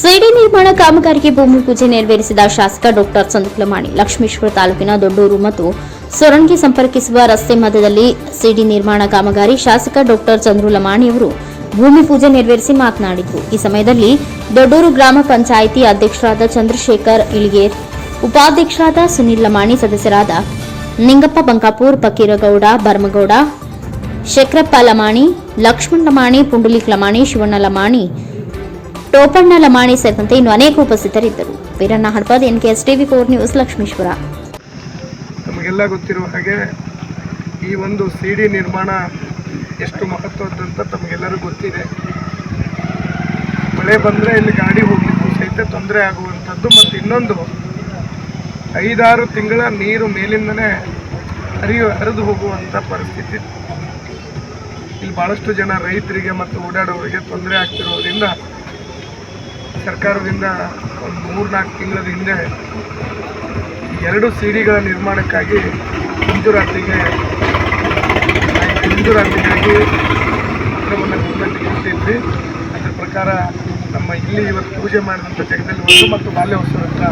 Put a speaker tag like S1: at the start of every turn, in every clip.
S1: ಸಿಡಿ ನಿರ್ಮಾಣ ಕಾಮಗಾರಿಗೆ ಭೂಮಿ ಪೂಜೆ ನೆರವೇರಿಸಿದ ಶಾಸಕ ಡಾಕ್ಟರ್ ಸಂದಕ್ಲಮಾಣಿ ಲಕ್ಷ್ಮೇಶ್ವರ ತಾಲೂಕಿನ ದೊಡ್ಡೂರು ಮತ್ತು ಸೊರಂಗಿ ಸಂಪರ್ಕಿಸುವ ರಸ್ತೆ ಮಧ್ಯದಲ್ಲಿ ಸಿಡಿ ನಿರ್ಮಾಣ ಕಾಮಗಾರಿ ಶಾಸಕ ಡಾಕ್ಟರ್ ಚಂದ್ರುಲಮಾಣಿ ಅವರು ಭೂಮಿ ಪೂಜೆ ನೆರವೇರಿಸಿ ಮಾತನಾಡಿದರು. ಈ ಸಮಯದಲ್ಲಿ ದೊಡ್ಡೂರು ಗ್ರಾಮ ಪಂಚಾಯಿತಿ ಅಧ್ಯಕ್ಷರಾದ ಚಂದ್ರಶೇಖರ್ ಇಳಿಗೇರ್, ಉಪಾಧ್ಯಕ್ಷರಾದ ಸುನಿಲ್ ಲಮಾಣಿ, ಸದಸ್ಯರಾದ ನಿಂಗಪ್ಪ ಬಂಕಾಪುರ್, ಫಕೀರಗೌಡ, ಬರ್ಮಗೌಡ ಶಕ್ರಪ್ಪ ಲಮಾಣಿ, ಲಕ್ಷ್ಮಣ್ ಲಮಾಣಿ, ಪುಂಡಲಿಕ್ ಲಮಾಣಿ, ಶಿವಣ್ಣ ಲಮಾಣಿ ಟೋಪಣ್ಣ ಲಮಾಣಿ ಸೇರಿದಂತೆ ಇನ್ನು ಅನೇಕ ಉಪಸ್ಥಿತರಿದ್ದರು. Veeranna Hadpad S TV four news Lakshmeshwar.
S2: ನಮಗೆಲ್ಲ ಗೊತ್ತಿರುವ ಹಾಗೆ ಈ ಒಂದು ಸಿ ಡಿ ನಿರ್ಮಾಣ ಎಷ್ಟು ಮಹತ್ವದ್ದಂತ ತಮಗೆಲ್ಲರೂ ಗೊತ್ತಿದೆ. ಮಳೆ ಬಂದರೆ ಇಲ್ಲಿ ಗಾಡಿ ಹೋಗಲಿಕ್ಕೂ ಸಹಿತ ತೊಂದರೆ ಆಗುವಂಥದ್ದು ಮತ್ತು ಇನ್ನೊಂದು, ಐದಾರು ತಿಂಗಳ ನೀರು ಮೇಲಿಂದನೇ ಹರಿಯು, ಹರಿದು ಹೋಗುವಂಥ ಪರಿಸ್ಥಿತಿ. ಇಲ್ಲಿ ಭಾಳಷ್ಟು ಜನ ರೈತರಿಗೆ ಮತ್ತು ಓಡಾಡೋರಿಗೆ ತೊಂದರೆ ಆಗ್ತಿರೋದ್ರಿಂದ ಸರ್ಕಾರದಿಂದ ಒಂದು ಮೂರು ನಾಲ್ಕು ತಿಂಗಳ ಹಿಂದೆ ಎರಡು ಸಿಡಿಗಳ ನಿರ್ಮಾಣಕ್ಕಾಗಿ ಮಂಜೂರಾತಿಗೆ ಮಂಜೂರಾತಿಗಾಗಿ ಗೌರ್ಮೆಂಟ್ಗೆ ಕೊಟ್ಟಿದ್ವಿ ಅದರ ಪ್ರಕಾರ ನಮ್ಮ ಇಲ್ಲಿ ಇವತ್ತು ಪೂಜೆ ಮಾಡಿದಂಥ ಜಗದಲ್ಲಿ ಒಂದು ಮತ್ತು ಬಾಲ್ಯ ಹತ್ರ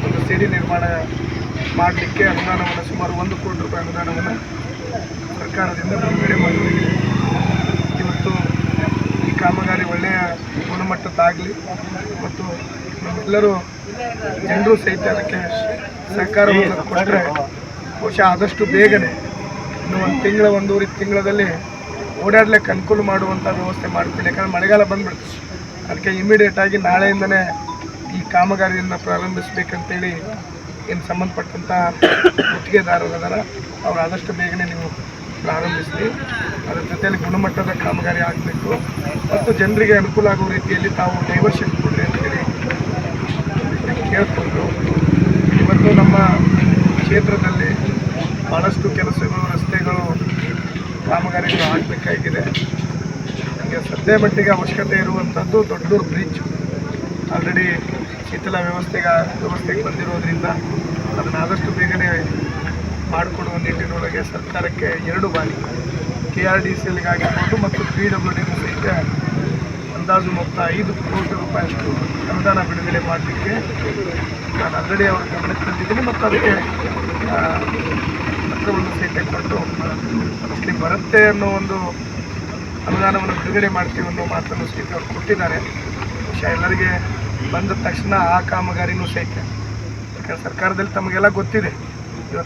S2: ಒಂದು ಸಿಡಿ ನಿರ್ಮಾಣ ಮಾಡಲಿಕ್ಕೆ ಅನುದಾನವನ್ನು ಸುಮಾರು ಒಂದು ಕೋಟಿ ರೂಪಾಯಿ ಅನುದಾನವನ್ನು ಸರ್ಕಾರದಿಂದ ಬಿಡುಗಡೆ ಮಾಡಲಾಗಿದೆ ಇವತ್ತು ಈ ಕಾಮಗಾರಿ ಒಳ್ಳೆಯ ಗುಣಮಟ್ಟದ್ದಾಗಲಿ ಮತ್ತು ನಮ್ಮೆಲ್ಲರೂ ಜನರು ಸಹಿತ ಅದಕ್ಕೆ ಸಹಕಾರವನ್ನು ಕೊಟ್ಟರೆ ಬಹುಶಃ ಆದಷ್ಟು ಬೇಗನೆ ಇನ್ನು ಒಂದು ತಿಂಗಳ ಒಂದೂವರೆ ತಿಂಗಳಲ್ಲಿ ಓಡಾಡ್ಲಿಕ್ಕೆ ಅನುಕೂಲ ಮಾಡುವಂಥ ವ್ಯವಸ್ಥೆ ಮಾಡ್ತೀನಿ. ಯಾಕಂದರೆ ಮಳೆಗಾಲ ಬಂದ್ಬಿಡ್ತು. ಅದಕ್ಕೆ ಇಮಿಡಿಯೇಟಾಗಿ ನಾಳೆಯಿಂದನೇ ಈ ಕಾಮಗಾರಿಯನ್ನು ಪ್ರಾರಂಭಿಸಬೇಕಂತೇಳಿ ಏನು ಸಂಬಂಧಪಟ್ಟಂಥ ಗುತ್ತಿಗೆದಾರರು ಅದರ ಅವ್ರು ಆದಷ್ಟು ಬೇಗನೆ ನೀವು ಪ್ರಾರಂಭಿಸಲಿ ಅದರ ಜೊತೆಯಲ್ಲಿ ಗುಣಮಟ್ಟದ ಕಾಮಗಾರಿ ಆಗಬೇಕು. ಮತ್ತು ಜನರಿಗೆ ಅನುಕೂಲ ಆಗುವ ರೀತಿಯಲ್ಲಿ ತಾವು ಡೈವರ್ಷನ್ ಕೊಡ್ರಿ ಅಂತೇಳಿ ಕೇಳಿಕೊಂಡು, ಇವತ್ತು ನಮ್ಮ ಕ್ಷೇತ್ರದಲ್ಲಿ ಭಾಳಷ್ಟು ಕೆಲಸಗಳು, ರಸ್ತೆಗಳು, ಕಾಮಗಾರಿಗಳು ಆಗಬೇಕಾಗಿದೆ. ನಮಗೆ ಸದ್ಯ ಮಟ್ಟಿಗೆ ಅವಶ್ಯಕತೆ ಇರುವಂಥದ್ದು ದೊಡ್ಡ ಬ್ರಿಡ್ಜ್ ಆಲ್ರೆಡಿ ಶೀತಲ ವ್ಯವಸ್ಥೆಗೆ ವ್ಯವಸ್ಥೆಗೆ ಬಂದಿರೋದ್ರಿಂದ ಅದನ್ನು ಆದಷ್ಟು ಬೇಗನೆ ಮಾಡಿಕೊಡುವ ನಿಟ್ಟಿನೊಳಗೆ ಸರ್ಕಾರಕ್ಕೆ ಎರಡು ಬಾರಿ ಕೆ ಆರ್ ಡಿ ಸಿ ಎಲ್ಗಾಗಿರ್ಬೋದು ಮತ್ತು ಪಿ ಡಬ್ಲ್ಯೂ ಡಿ ಸಹಿತ ಅಂದಾಜು ಮೊತ್ತ ಐದು ಕೋಟಿ ರೂಪಾಯಿಯಷ್ಟು ಅನುದಾನ ಬಿಡುಗಡೆ ಮಾಡಲಿಕ್ಕೆ ನಾನು ಆಲ್ರೆಡಿ ಅವರ ಗಮನಕ್ಕೆ ತಂದಿದ್ದೀನಿ ಮತ್ತು ಅದಕ್ಕೆ ಪತ್ರವನ್ನು ಸಹಿತ ಕೊಟ್ಟು ಮೋಸ್ಟ್ಲಿ ಬರುತ್ತೆ ಅನ್ನೋ ಒಂದು ಅನುದಾನವನ್ನು ಬಿಡುಗಡೆ ಮಾಡ್ತೀವಿ ಅನ್ನೋ ಮಾತನ್ನು ಸಹಿತ ಅವರು ಕೊಟ್ಟಿದ್ದಾರೆ. ಬಹುಶಃ ಎಲ್ಲರಿಗೆ ಬಂದ ತಕ್ಷಣ ಆ ಕಾಮಗಾರಿನೂ ಸಹಿತ. ಯಾಕಂದರೆ ಸರ್ಕಾರದಲ್ಲಿ ತಮಗೆಲ್ಲ ಗೊತ್ತಿದೆ.